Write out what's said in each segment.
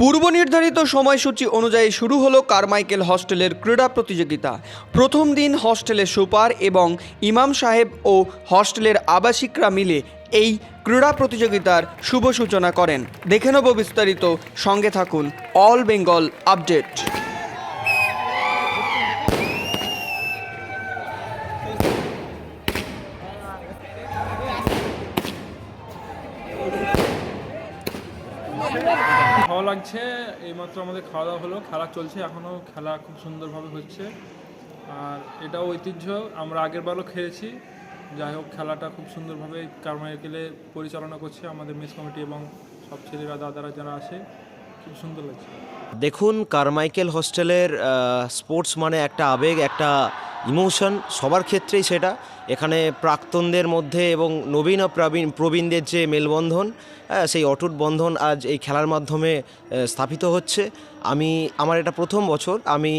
পূর্ব নির্ধারিত সময়সূচি অনুযায়ী শুরু হলো কারমাইকেল হস্টেলের ক্রীড়া প্রতিযোগিতা। প্রথম দিন হস্টেলের সুপার এবং ইমাম সাহেব ও হস্টেলের আবাসিকরা মিলে এই ক্রীড়া প্রতিযোগিতার শুভ সূচনা করেন। দেখে নেব বিস্তারিত। সঙ্গে থাকুন অল বেঙ্গল আপডেট। ভালো লাগছে, এইমাত্র আমাদের খাওয়া দাওয়া হলো। খেলা চলছে, এখনও খেলা খুব সুন্দরভাবে হচ্ছে। আর এটাও ঐতিহ্য, আমরা আগের বারও খেলেছি। যাই হোক, খেলাটা খুব সুন্দরভাবে কারমাইকেলে পরিচালনা করছে আমাদের মেস কমিটি এবং সব ছেলেরা, দাদারা যারা আসে খুব সুন্দর লাগছে। দেখুন, কারমাইকেল হস্টেলের স্পোর্টস মানে একটা আবেগ, একটা ইমোশন সবার ক্ষেত্রেই সেটা। এখানে প্রাক্তনদের মধ্যে এবং নবীন ও প্রবীণ প্রবীণদের যে মেলবন্ধন হ্যাঁ, সেই অটুট বন্ধন আজ এই খেলার মাধ্যমে স্থাপিত হচ্ছে। আমি আমার এটা প্রথম বছর। আমি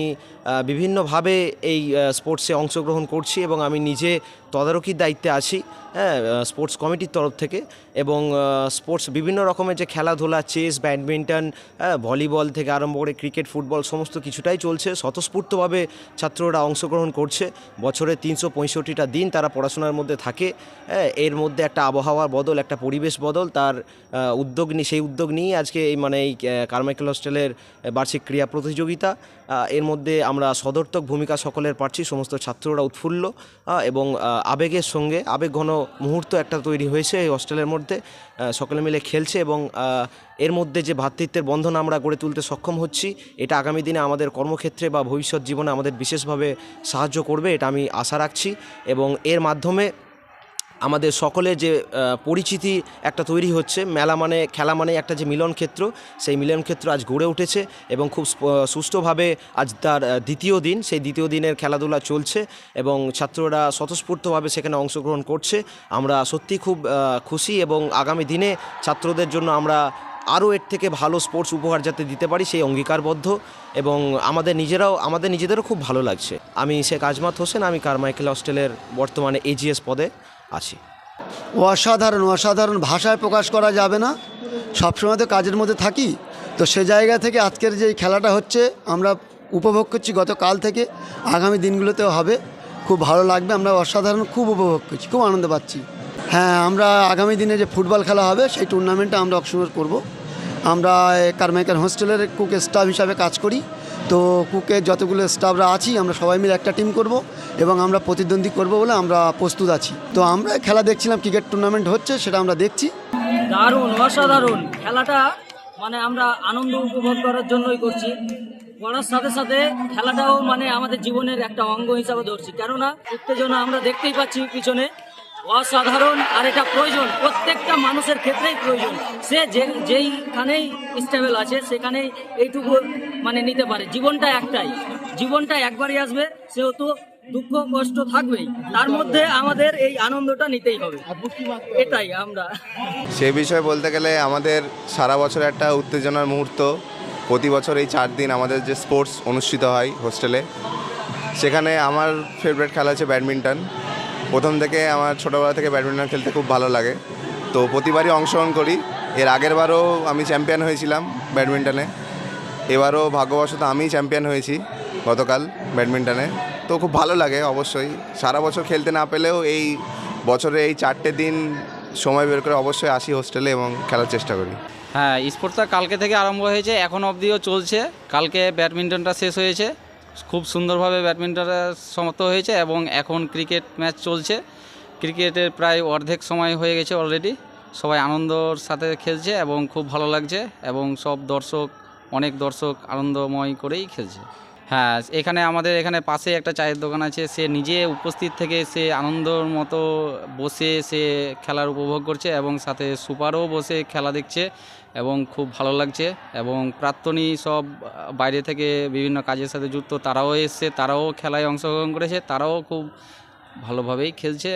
বিভিন্নভাবে এই স্পোর্টসে অংশগ্রহণ করছি এবং আমি নিজে তদারকির দায়িত্বে আছি হ্যাঁ স্পোর্টস কমিটির তরফ থেকে এবং স্পোর্টস বিভিন্ন রকমের যে খেলাধুলা চেস ব্যাডমিন্টন হ্যাঁ, ভলিবল থেকে আরম্ভ করে ক্রিকেট ফুটবল সমস্ত কিছুটাই চলছে। স্বতঃস্ফূর্তভাবে ছাত্ররা অংশগ্রহণ করছে। বছরে তিনশো পঁয়ষট্টিটা দিন তারা পড়াশোনার মধ্যে থাকে। হ্যাঁ, এর মধ্যে একটা আবহাওয়ার বদল একটা পরিবেশ বদল। তার উদ্যোগ নিয়ে সেই উদ্যোগ নিয়েই আজকে এই মানে এই কারমাইকেল হস্টেলের বার্ষিক ক্রীড়া প্রতিযোগিতা। এর মধ্যে আমরা সদর্থক ভূমিকা সকলের পাচ্ছি সমস্ত ছাত্ররা উৎফুল্ল। এবং আবেগের সঙ্গে আবেগ ঘন মুহূর্ত একটা তৈরি হয়েছে এই হস্টেলের মধ্যে। সকলে মিলে খেলছে এবং এর মধ্যে যে ভ্রাতৃত্বের বন্ধন আমরা গড়ে তুলতে সক্ষম হচ্ছি, এটা আগামী দিনে আমাদের কর্মক্ষেত্রে বা ভবিষ্যৎ জীবনে আমাদের বিশেষভাবে সাহায্য করবে, এটা আমি আশা রাখছি। এবং এর মাধ্যমে আমাদের সকলে যে পরিচিতি একটা তৈরি হচ্ছে, মেলা মানে খেলা মানে একটা যে মিলন ক্ষেত্র, সেই মিলন ক্ষেত্র আজ গড়ে উঠেছে এবং খুব সুষ্ঠুভাবে আজ তার দ্বিতীয় দিন, সেই দ্বিতীয় দিনের খেলাধুলা চলছে এবং ছাত্ররা স্বতঃস্ফূর্তভাবে সেখানে অংশগ্রহণ করছে। আমরা সত্যি খুব খুশি এবং আগামী দিনে ছাত্রদের জন্য আমরা আরও এর থেকে ভালো স্পোর্টস উপহার যাতে দিতে পারি সেই অঙ্গীকারবদ্ধ এবং আমাদের নিজেরাও, আমাদের নিজেদেরও খুব ভালো লাগছে। আমি শেখ আজমাত হোসেন, আমি কারমাইকেল হস্টেলের বর্তমানে এজিএস পদে আছি। অসাধারণ অসাধারণ ভাষায় প্রকাশ করা যাবে না। সবসময় তো কাজের মধ্যে থাকি। তো সে জায়গা থেকে আজকের যে খেলাটা হচ্ছে, আমরা উপভোগ করছি গতকাল থেকে, আগামী দিনগুলোতেও হবে। খুব ভালো লাগবে, আমরা অসাধারণ খুব উপভোগ করছি, খুব আনন্দ পাচ্ছি। হ্যাঁ আমরা আগামী দিনে যে ফুটবল খেলা হবে, সেই টুর্নামেন্টটা আমরা অংশগ্রহণ করব। আমরা কারমাইকার হোস্টেলের কুক স্টাফ হিসাবে কাজ করি। তো কুকের যতগুলো স্টাফরা আছি, আমরা সবাই মিলে একটা টিম করব এবং আমরা প্রতিদ্বন্দ্বী করব বলে আমরা প্রস্তুত আছি। তো আমরা খেলা দেখছিলাম ক্রিকেট টুর্নামেন্ট হচ্ছে, সেটা আমরা দেখছি। দারুণ, অসাধারণ। খেলাটা মানে আমরা আনন্দ উপভোগ করার জন্যই করছি। পড়ার সাথে সাথে খেলাটাও মানে আমাদের জীবনের একটা অঙ্গ হিসাবে ধরছি। কেননা, উত্তেজনা আমরা দেখতেই পাচ্ছি পিছনে। অসাধারণ আর এটা প্রয়োজন। প্রত্যেকটা মানুষের ক্ষেত্রেই প্রয়োজন। সে যে, যেইখানেই স্টেবল আছে, সেখানেই এইটুকু মানে নিতে পারে। জীবনটা একটাই। জীবনটা একবারই আসবে সেহেতু দুঃখ, কষ্ট থাকবেই। তার মধ্যে আমাদের এই আনন্দটা নিতেই হবে। এটাই আমরা। সে বিষয়ে বলতে গেলে আমাদের সারা বছর একটা উত্তেজনার মুহূর্ত। প্রতি বছর এই চার দিন আমাদের যে স্পোর্টস অনুষ্ঠিত হয় হোস্টেলে সেখানে আমার ফেভারিট খেলা হচ্ছে ব্যাডমিন্টন। প্রথম থেকে আমার ছোটোবেলা থেকে ব্যাডমিন্টন খেলতে খুব ভালো লাগে। তো প্রতিবারই অংশগ্রহণ করি। এর আগের বারও আমি চ্যাম্পিয়ন হয়েছিলাম ব্যাডমিন্টনে। এবারও ভাগ্যবশত আমিই চ্যাম্পিয়ন হয়েছি গতকাল ব্যাডমিন্টনে। তো খুব ভালো লাগে অবশ্যই। সারা বছর খেলতে না পেলেও এই বছরে এই চারটে দিন সময় বের করে অবশ্যই আসি হোস্টেলে এবং খেলার চেষ্টা করি। হ্যাঁ স্পোর্টসটা কালকে থেকে আরম্ভ হয়েছে, এখন অবধিও চলছে। কালকে ব্যাডমিন্টনটা শেষ হয়েছে। খুব সুন্দরভাবে ব্যাডমিন্টনটা সমাপ্ত হয়েছে এবং এখন ক্রিকেট ম্যাচ চলছে। ক্রিকেটের প্রায় অর্ধেক সময় হয়ে গেছে অলরেডি সবাই আনন্দর সাথে খেলছে এবং খুব ভালো লাগছে এবং সব দর্শক, অনেক দর্শক আনন্দময় করেই খেলছে। হ্যাঁ এখানে আমাদের এখানে পাশে একটা চায়ের দোকান আছে। সে নিজে উপস্থিত থেকে সে আনন্দর মতো বসে সে খেলার উপভোগ করছে এবং সাথে সুপারও বসে খেলা দেখছে এবং খুব ভালো লাগছে এবং প্রাক্তনী সব বাইরে থেকে বিভিন্ন কাজের সাথে যুক্ত, তারাও এসছে, তারাও খেলায় অংশগ্রহণ করেছে, তারাও খুব ভালোভাবেই খেলছে।